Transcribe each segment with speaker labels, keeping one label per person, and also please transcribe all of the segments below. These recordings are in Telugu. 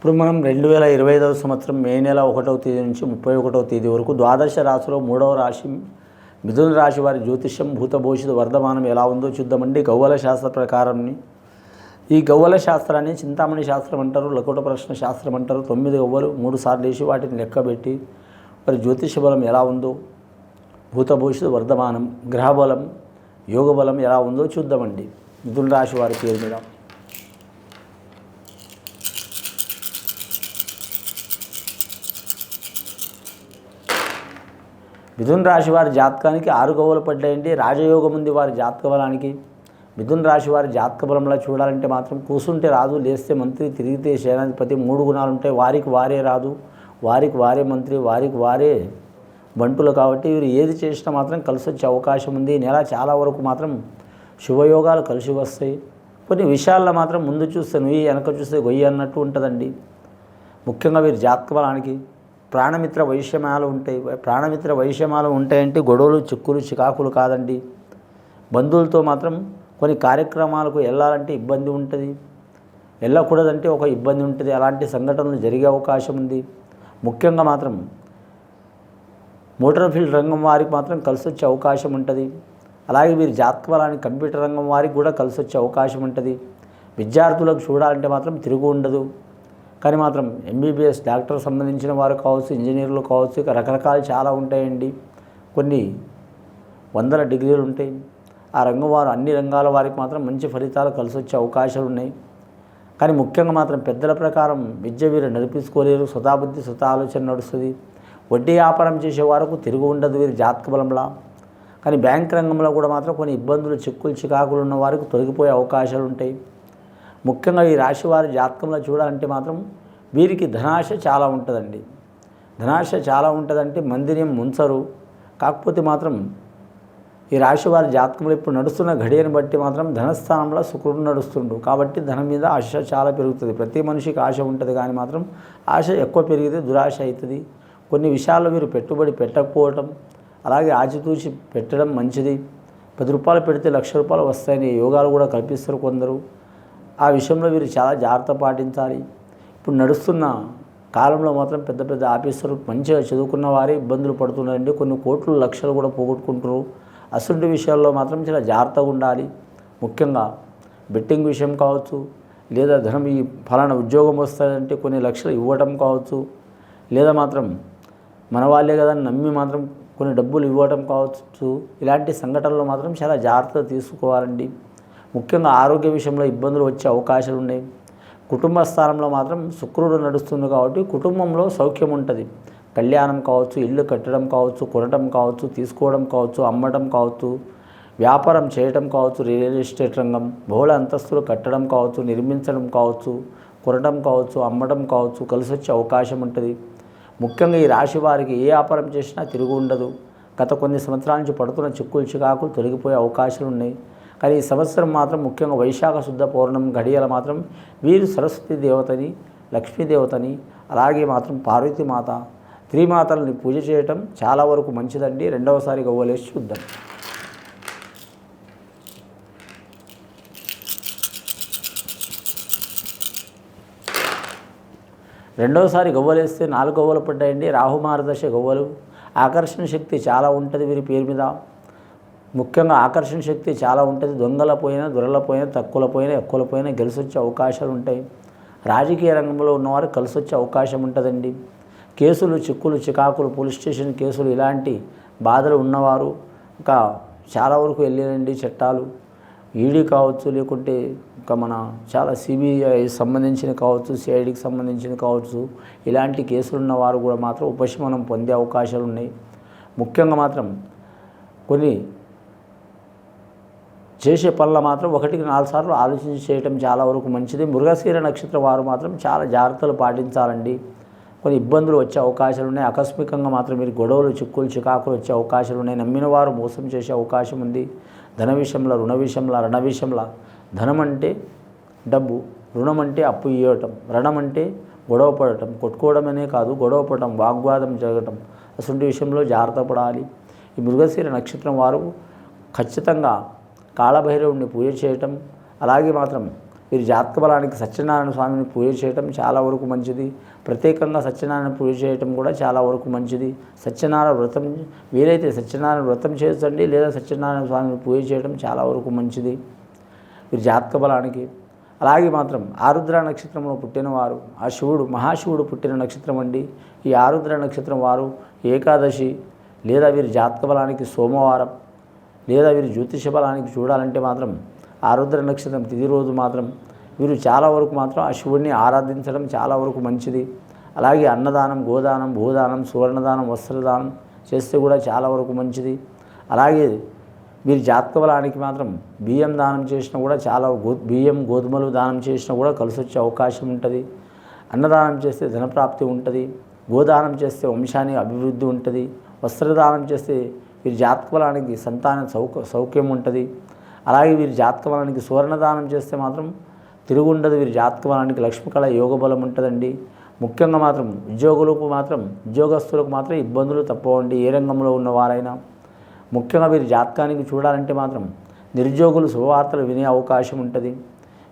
Speaker 1: ఇప్పుడు మనం రెండు వేల ఇరవై ఐదవ సంవత్సరం మే నెల ఒకటవ తేదీ నుంచి ముప్పై ఒకటవ తేదీ వరకు ద్వాదశ రాశిలో మూడవ రాశి మిథున రాశి వారి జ్యోతిష్యం భూతభూషిత వర్ధమానం ఎలా ఉందో చూద్దామండి. గౌవల శాస్త్ర ప్రకారంని ఈ గవ్వల శాస్త్రాన్ని చింతామణి శాస్త్రం అంటారు లకుట ప్రశ్న శాస్త్రం అంటారు. తొమ్మిది గవ్వలు మూడు సార్లు వేసి వాటిని లెక్కబెట్టి వారి జ్యోతిష బలం ఎలా ఉందో భూతభూషిత వర్ధమానం గ్రహబలం యోగ బలం ఎలా ఉందో చూద్దామండి. మిథున రాశి వారి పేరు మీద. మిథున్ రాశి వారి జాతకానికి ఆరు గవ్వలు పడ్డాయండి. రాజయోగం ఉంది వారి జాతక బలానికి. మిథున్ రాశి వారి జాతక బలంలో చూడాలంటే మాత్రం కూసుంటే రాదు లేస్తే మంత్రి తిరిగితే సేనాధిపతి మూడు గుణాలు ఉంటాయి. వారికి వారే రాదు వారికి వారే మంత్రి వారికి వారే బంటులు కాబట్టి వీరు ఏది చేసినా మాత్రం కలిసి వచ్చే అవకాశం ఉంది. నెల చాలా వరకు మాత్రం శుభయోగాలు కలిసి వస్తాయి. కొన్ని విషయాల్లో మాత్రం ముందు చూస్తే నువ్వు వెనక చూస్తే గొయ్యి అన్నట్టు ఉంటుందండి. ముఖ్యంగా వీరి జాతక బలానికి. ప్రాణమిత్ర వైషమ్యాలు ఉంటాయి ప్రాణమిత్ర వైషమ్యాలు ఉంటాయంటే గొడవలు చిక్కులు చికాకులు కాదండి. బంధువులతో మాత్రం కొన్ని కార్యక్రమాలకు వెళ్ళాలంటే ఇబ్బంది ఉంటుంది. వెళ్ళకూడదంటే ఒక ఇబ్బంది ఉంటుంది. అలాంటి సంఘటనలు జరిగే అవకాశం ఉంది. ముఖ్యంగా మాత్రం మోటార్ ఫీల్డ్ రంగం వారికి మాత్రం కలిసి వచ్చే అవకాశం ఉంటుంది. అలాగే వీరి జాతక కంప్యూటర్ రంగం వారికి కూడా కలిసి వచ్చే అవకాశం ఉంటుంది. విద్యార్థులకు చూడాలంటే మాత్రం తిరుగు ఉండదు. కానీ మాత్రం ఎంబీబీఎస్ డాక్టర్ సంబంధించిన వారు కావచ్చు ఇంజనీర్లు కావచ్చు రకరకాలు చాలా ఉంటాయండి. కొన్ని వందల డిగ్రీలు ఉంటాయి. ఆ రంగం వారు అన్ని రంగాల వారికి మాత్రం మంచి ఫలితాలు కలిసి వచ్చే అవకాశాలు ఉన్నాయి కానీ ముఖ్యంగా మాత్రం పెద్దల ప్రకారం విద్య వీరు నడిపించుకోలేరు స్వతాబుద్ధి సుత ఆలోచన నడుస్తుంది. వడ్డీ వ్యాపారం చేసే వారికి తిరుగు ఉండదు వీరి జాతక బలంలా. కానీ బ్యాంక్ రంగంలో కూడా మాత్రం కొన్ని ఇబ్బందులు చిక్కులు చికాకులు ఉన్న వారికి తొలగిపోయే అవకాశాలు ఉంటాయి ముఖ్యంగా ఈ రాశి వారి జాతకంలో చూడాలంటే మాత్రం వీరికి ధనాశ చాలా ఉంటుందండి. ధనాశ చాలా ఉంటుందంటే మందిరం ముంచరు. కాకపోతే మాత్రం ఈ రాశి వారి జాతకంలో ఇప్పుడు నడుస్తున్న ఘడియను బట్టి మాత్రం ధనస్థానంలో శుక్రుడు నడుస్తుండు. కాబట్టి ధనం మీద ఆశ చాలా పెరుగుతుంది. ప్రతి మనిషికి ఆశ ఉంటుంది కానీ మాత్రం ఆశ ఎక్కువ పెరిగితే దురాశ అవుతుంది కొన్ని విషయాల్లో మీరు పెట్టుబడి పెట్టకపోవటం అలాగే ఆచితూచి పెట్టడం మంచిది. పది రూపాయలు పెడితే లక్ష రూపాయలు వస్తాయని యోగాలు కూడా కల్పిస్తారు కొందరు. ఆ విషయంలో వీరు చాలా జాగ్రత్త పాటించాలి. ఇప్పుడు నడుస్తున్న కాలంలో మాత్రం పెద్ద పెద్ద ఆఫీసర్లు మంచిగా చదువుకున్న వారే ఇబ్బందులు పడుతున్నారండి. కొన్ని కోట్లు లక్షలు కూడా పోగొట్టుకుంటారు అసలు విషయాల్లో మాత్రం చాలా జాగ్రత్తగా ఉండాలి. ముఖ్యంగా బెట్టింగ్ విషయం కావచ్చు లేదా ధనం ఈ ఫలానా ఉద్యోగం వస్తుందంటే కొన్ని లక్షలు ఇవ్వటం కావచ్చు లేదా మాత్రం మన వాళ్ళే కదా అని నమ్మి మాత్రం కొన్ని డబ్బులు ఇవ్వటం కావచ్చు. ఇలాంటి సంఘటనలు మాత్రం చాలా జాగ్రత్త తీసుకోవాలండి. ముఖ్యంగా ఆరోగ్య విషయంలో ఇబ్బందులు వచ్చే అవకాశాలు ఉన్నాయి. కుటుంబ స్థానంలో మాత్రం శుక్రుడు నడుస్తుంది కాబట్టి కుటుంబంలో సౌఖ్యం ఉంటుంది. కళ్యాణం కావచ్చు ఇల్లు కట్టడం కావచ్చు కొనడం కావచ్చు తీసుకోవడం కావచ్చు అమ్మడం కావచ్చు వ్యాపారం చేయటం కావచ్చు రియల్ ఎస్టేట్ రంగం బహుళ అంతస్తులు కట్టడం కావచ్చు నిర్మించడం కావచ్చు కొనడం కావచ్చు అమ్మడం కావచ్చు కలిసి వచ్చే అవకాశం ఉంటుంది. ముఖ్యంగా ఈ రాశి వారికి ఏ వ్యాపారం చేసినా తిరుగు ఉండదు. గత కొన్ని సంవత్సరాల నుంచి పడుతున్న చిక్కులు చికాకులు తొలగిపోయే అవకాశాలు ఉన్నాయి. కానీ ఈ సంవత్సరం మాత్రం ముఖ్యంగా వైశాఖ శుద్ధ పౌర్ణం గడియల మాత్రం వీరు సరస్వతి దేవతని లక్ష్మీదేవతని అలాగే మాత్రం పార్వతీమాత త్రిమాతల్ని పూజ చేయటం చాలా వరకు మంచిదండి. రెండవసారి గవ్వలేసి చూద్దాం. రెండవసారి గవ్వలేస్తే నాలుగు గవ్వలు పడ్డాయండి. రాహుమారదశ గవ్వలు. ఆకర్షణ శక్తి చాలా ఉంటుంది వీరి పేరు మీద. ముఖ్యంగా ఆకర్షణ శక్తి చాలా ఉంటుంది. దొంగల పోయినా దొరల పోయినా తక్కువల పోయినా ఎక్కువల పోయినా గెలిచి వచ్చే అవకాశాలు ఉంటాయి. రాజకీయ రంగంలో ఉన్నవారు కలిసి వచ్చే అవకాశం ఉంటుందండి. కేసులు చిక్కులు చికాకులు పోలీస్ స్టేషన్ కేసులు ఇలాంటి బాధలు ఉన్నవారు ఇంకా చాలా వరకు వెళ్ళారండి చట్టాలు. ఈడీ కావచ్చు లేకుంటే ఇంకా మన చాలా సిబిఐ సంబంధించిన కావచ్చు సిఐడికి సంబంధించిన కావచ్చు ఇలాంటి కేసులు ఉన్నవారు కూడా మాత్రం ఉపశమనం పొందే అవకాశాలు ఉన్నాయి. ముఖ్యంగా మాత్రం కొన్ని చేసే పనులు మాత్రం ఒకటికి నాలుగు సార్లు ఆలోచించి చేయటం చాలా వరకు మంచిది. మృగశీర నక్షత్రం వారు మాత్రం చాలా జాగ్రత్తలు పాటించాలండి. కొన్ని ఇబ్బందులు వచ్చే అవకాశాలు ఉన్నాయి. ఆకస్మికంగా మాత్రం మీరు గొడవలు చిక్కులు చికాకులు వచ్చే అవకాశాలు ఉన్నాయి. నమ్మిన వారు మోసం చేసే అవకాశం ఉంది. ధన విషయంలో రుణ విషయంలో రణ విషయంలో. ధనం అంటే డబ్బు రుణం అంటే అప్పు ఇవ్వటం రణం అంటే గొడవ పడటం కొట్టుకోవడమనే కాదు గొడవ పడటం వాగ్వాదం జరగటం అటువంటి విషయంలో జాగ్రత్త పడాలి. ఈ మృగశీర నక్షత్రం వారు ఖచ్చితంగా కాళభైరవుడిని పూజ చేయటం అలాగే మాత్రం వీరి జాతక బలానికి సత్యనారాయణ స్వామిని పూజ చేయటం చాలా వరకు మంచిది. ప్రత్యేకంగా సత్యనారాయణ పూజ చేయటం కూడా చాలా వరకు మంచిది. సత్యనారాయణ వ్రతం వీలైతే సత్యనారాయణ వ్రతం చేసండి లేదా సత్యనారాయణ స్వామిని పూజ చేయడం చాలా వరకు మంచిది. వీరి జాతక బలానికి అలాగే మాత్రం ఆరుద్ర నక్షత్రంలో పుట్టినవారు ఆ శివుడు మహాశివుడు పుట్టిన నక్షత్రం అండి. ఈ ఆరుద్ర నక్షత్రం వారు ఏకాదశి లేదా వీరి జాతక బలానికి సోమవారం. లేదా వీరి జ్యోతిష బలానికి చూడాలంటే మాత్రం ఆరుద్ర నక్షత్రం తిది రోజు మాత్రం వీరు చాలా వరకు మాత్రం ఆ శివుడిని ఆరాధించడం చాలా వరకు మంచిది. అలాగే అన్నదానం గోదానం భూదానం సువర్ణదానం వస్త్రదానం చేస్తే కూడా చాలా వరకు మంచిది. అలాగే మీరు జాతక బలానికి మాత్రం బియ్యం దానం చేసినా కూడా చాలా గో బియ్యం గోధుమలు దానం చేసినా కూడా కలిసి వచ్చే అవకాశం ఉంటుంది. అన్నదానం చేస్తే ధనప్రాప్తి ఉంటుంది. గోదానం చేస్తే వంశానికి అభివృద్ధి ఉంటుంది. వస్త్రదానం చేస్తే వీరి జాతక బలానికి సంతాన సౌక సౌఖ్యం ఉంటుంది. అలాగే వీరి జాతక బలానికి సువర్ణదానం చేస్తే మాత్రం తిరుగుండదు. వీరి జాతక బలానికి లక్ష్మీకళ యోగ బలం ఉంటుందండి. ముఖ్యంగా మాత్రం ఉద్యోగులకు మాత్రం ఉద్యోగస్తులకు మాత్రం ఇబ్బందులు తప్పవండి. ఏ రంగంలో ఉన్నవారైనా. ముఖ్యంగా వీరి జాతకానికి చూడాలంటే మాత్రం నిరుద్యోగులు శుభవార్తలు వినే అవకాశం ఉంటుంది.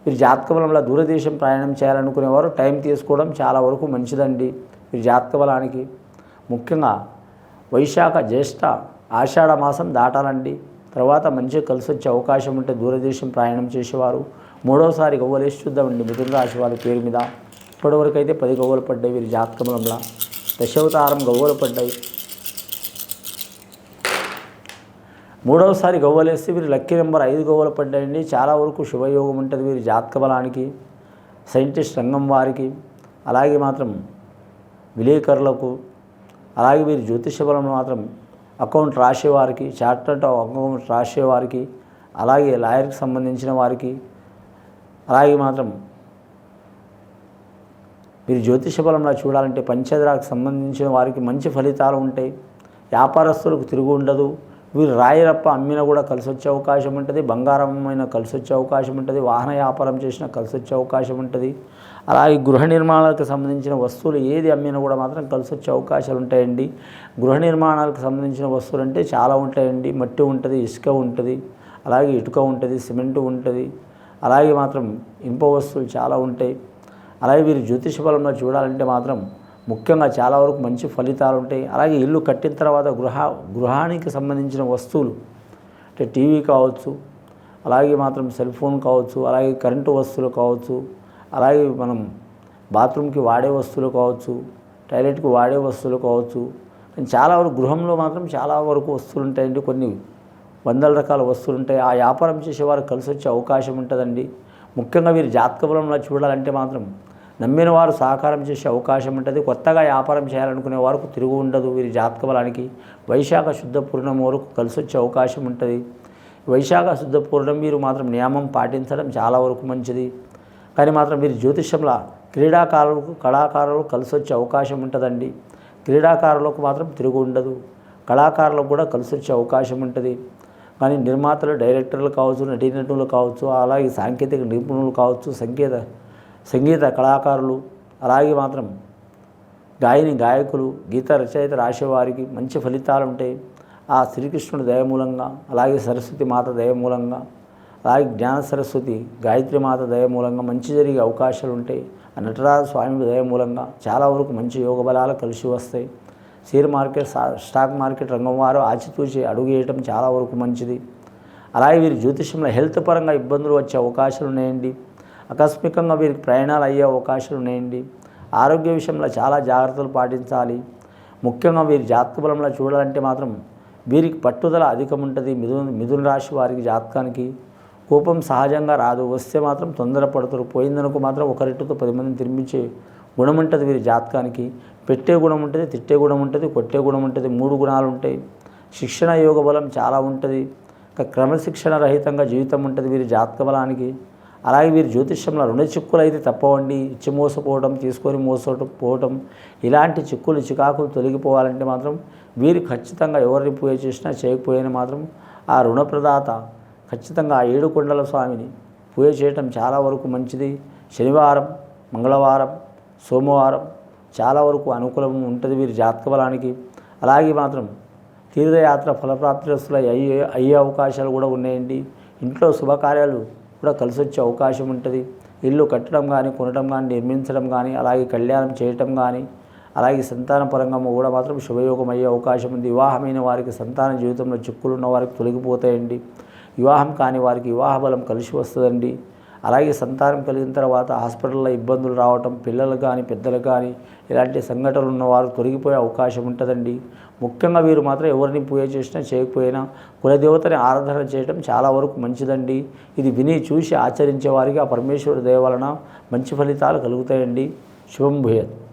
Speaker 1: వీరి జాతక బలంలో దూరదేశం ప్రయాణం చేయాలనుకునేవారు టైం తీసుకోవడం చాలా వరకు మంచిదండి. వీరి జాతక బలానికి ముఖ్యంగా వైశాఖ జ్యేష్ఠ ఆషాఢ మాసం దాటాలండి. తర్వాత మంచిగా కలిసి వచ్చే అవకాశం ఉంటే దూరదేశం ప్రయాణం చేసేవారు. మూడోసారి గవ్వలేసి చూద్దామండి మిథున రాశి వారి పేరు మీద. ఇప్పటివరకు అయితే పది గవ్వలు పడ్డాయి వీరి జాతకములంలా బలంలో దశావతారం గవ్వలు పడ్డాయి. మూడవసారి గవ్వలేస్తే వీరి లక్కీ నెంబర్ ఐదు గవ్వలు పడ్డాయండి. చాలా వరకు శుభయోగం ఉంటుంది వీరి జాతక బలానికి సైంటిస్ట్ రంగం వారికి. అలాగే మాత్రం విలేకరులకు అలాగే వీరి జ్యోతిష బలం మాత్రం అకౌంట్ రాసేవారికి చార్టర్డ్ అకౌంట్ రాసేవారికి అలాగే లాయర్కి సంబంధించిన వారికి అలాగే మాత్రం మీరు జ్యోతిష బలంలో చూడాలంటే పంచదరాకు సంబంధించిన వారికి మంచి ఫలితాలు ఉంటాయి. వ్యాపారస్తులకు తిరుగు ఉండదు. వీరు రాయిరప్ప అమ్మినా కూడా కలిసి వచ్చే అవకాశం ఉంటుంది బంగారమైన కలిసి వచ్చే అవకాశం ఉంటుంది వాహన వ్యాపారం చేసినా కలిసి వచ్చే అవకాశం ఉంటుంది. అలాగే గృహ నిర్మాణాలకు సంబంధించిన వస్తువులు ఏది అమ్మినా కూడా మాత్రం కలిసి వచ్చే అవకాశాలు ఉంటాయండి. గృహ నిర్మాణాలకు సంబంధించిన వస్తువులు అంటే చాలా ఉంటాయండి. మట్టి ఉంటుంది ఇసుక ఉంటుంది అలాగే ఇటుక ఉంటుంది సిమెంట్ ఉంటుంది అలాగే మాత్రం ఇనుప వస్తువులు చాలా ఉంటాయి. అలాగే వీరు జ్యోతిష బలంలో చూడాలంటే మాత్రం ముఖ్యంగా చాలా వరకు మంచి ఫలితాలు ఉంటాయి. అలాగే ఇల్లు కట్టిన తర్వాత గృహ గృహానికి సంబంధించిన వస్తువులు అంటే టీవీ కావచ్చు అలాగే మాత్రం సెల్ ఫోన్ కావచ్చు అలాగే కరెంటు వస్తువులు కావచ్చు అలాగే మనం బాత్రూమ్కి వాడే వస్తువులు కావచ్చు టాయిలెట్కి వాడే వస్తువులు కావచ్చు. కానీ చాలా వరకు గృహంలో మాత్రం చాలా వరకు వస్తువులు ఉంటాయండి. కొన్ని వందల రకాల వస్తువులు ఉంటాయి. ఆ వ్యాపారం చేసేవారు కలిసి వచ్చే అవకాశం ఉంటుందండి. ముఖ్యంగా వీరు జాతక బలంలో చూడాలంటే మాత్రం నమ్మిన వారు సహకారం చేసే అవకాశం ఉంటుంది. కొత్తగా వ్యాపారం చేయాలనుకునే వారికి తిరుగు ఉండదు వీరి జాతక బలానికి వైశాఖ శుద్ధ పూర్ణం వరకు కలిసి వచ్చే అవకాశం ఉంటుంది. వైశాఖ శుద్ధ పూర్ణం మీరు మాత్రం నియమం పాటించడం చాలా వరకు మంచిది. కానీ మాత్రం మీరు జ్యోతిష్యంలో క్రీడాకారులకు కళాకారులకు కలిసి వచ్చే అవకాశం ఉంటుందండి. క్రీడాకారులకు మాత్రం తిరుగు ఉండదు. కళాకారులకు కూడా కలిసి వచ్చే అవకాశం ఉంటుంది. కానీ నిర్మాతలు డైరెక్టర్లు కావచ్చు నటీనటులు కావచ్చు అలాగే సాంకేతిక నిపుణులు కావచ్చు సంకేత సంగీత కళాకారులు అలాగే మాత్రం గాయని గాయకులు గీత రచయిత రాసేవారికి మంచి ఫలితాలు ఉంటాయి ఆ శ్రీకృష్ణుడి దయ మూలంగా అలాగే సరస్వతి మాత దయ మూలంగా అలాగే జ్ఞాన సరస్వతి గాయత్రి మాత దయ మూలంగా మంచి జరిగే అవకాశాలు ఉంటాయి ఆ నటరాజ స్వామి దయ మూలంగా చాలా వరకు మంచి యోగ బలాలు కలిసి వస్తాయి. షేర్ మార్కెట్ స్టాక్ మార్కెట్ రంగం వారు ఆచితూచి అడుగు వేయటం చాలా వరకు మంచిది. అలాగే వీరి జ్యోతిష్యంలో హెల్త్ పరంగా ఇబ్బందులు వచ్చే అవకాశాలు ఉన్నాయండి. ఆకస్మికంగా వీరికి ప్రయాణాలు అయ్యే అవకాశాలు ఉన్నాయండి. ఆరోగ్య విషయంలో చాలా జాగ్రత్తలు పాటించాలి. ముఖ్యంగా వీరి జాతక బలంలో చూడాలంటే మాత్రం వీరికి పట్టుదల అధికం ఉంటుంది మిథున మిథున రాశి వారికి జాతకానికి కోపం సహజంగా రాదు. వస్తే మాత్రం తొందరపడతారు. పోయిందనుకో మాత్రం ఒకరిట్టుతో పది మందిని తినిపించే గుణం ఉంటుంది వీరి జాతకానికి. పెట్టే గుణం ఉంటుంది తిట్టే గుణం ఉంటుంది కొట్టే గుణం ఉంటుంది మూడు గుణాలు ఉంటాయి శిక్షణ యోగ బలం చాలా ఉంటుంది. క్రమశిక్షణ రహితంగా జీవితం ఉంటుంది వీరి జాతక బలానికి. అలాగే వీరి జ్యోతిష్యంలో రుణ చిక్కులు అయితే తప్పవండి. ఇచ్చి మోసపోవడం తీసుకొని మోసపోవటం పోవటం ఇలాంటి చిక్కులు చికాకులు తొలగిపోవాలంటే మాత్రం వీరు ఖచ్చితంగా ఎవరిని పూజ చేసినా చేయకపోయినా మాత్రం ఆ రుణప్రదాత ఖచ్చితంగా ఆ ఏడు కొండల స్వామిని పూజ చేయటం చాలా వరకు మంచిది. శనివారం మంగళవారం సోమవారం చాలా వరకు అనుకూలం ఉంటుంది వీరి జాతక బలానికి అలాగే మాత్రం తీర్థయాత్ర ఫలప్రాప్తిరస్తులు అయ్యే అయ్యే అవకాశాలు కూడా ఉన్నాయండి. ఇంట్లో శుభకార్యాలు కూడా కలిసి వచ్చే అవకాశం ఉంటుంది. ఇల్లు కట్టడం కానీ కొనడం కానీ నిర్మించడం కానీ అలాగే కళ్యాణం చేయటం కానీ అలాగే సంతాన పరంగా కూడా మాత్రం శుభయోగం అయ్యే అవకాశం ఉంది. వివాహమైన వారికి సంతాన జీవితంలో చిక్కులు ఉన్న వారికి తొలగిపోతాయండి. వివాహం కాని వారికి వివాహ బలం కలిసి వస్తుందండి. అలాగే సంతానం కలిగిన తర్వాత హాస్పిటల్లో ఇబ్బందులు రావటం పిల్లలు కానీ పెద్దలు కానీ ఇలాంటి సంఘటనలు ఉన్నవారు తొలగిపోయే అవకాశం ఉంటుందండి. ముఖ్యంగా వీరు మాత్రం ఎవరిని పూజ చేసినా చేయకపోయినా కులదేవతని ఆరాధన చేయడం చాలా వరకు మంచిదండి. ఇది విని చూసి ఆచరించే వారికి ఆ పరమేశ్వరుడి దయ వలన మంచి ఫలితాలు కలుగుతాయండి. శుభం భూయత్.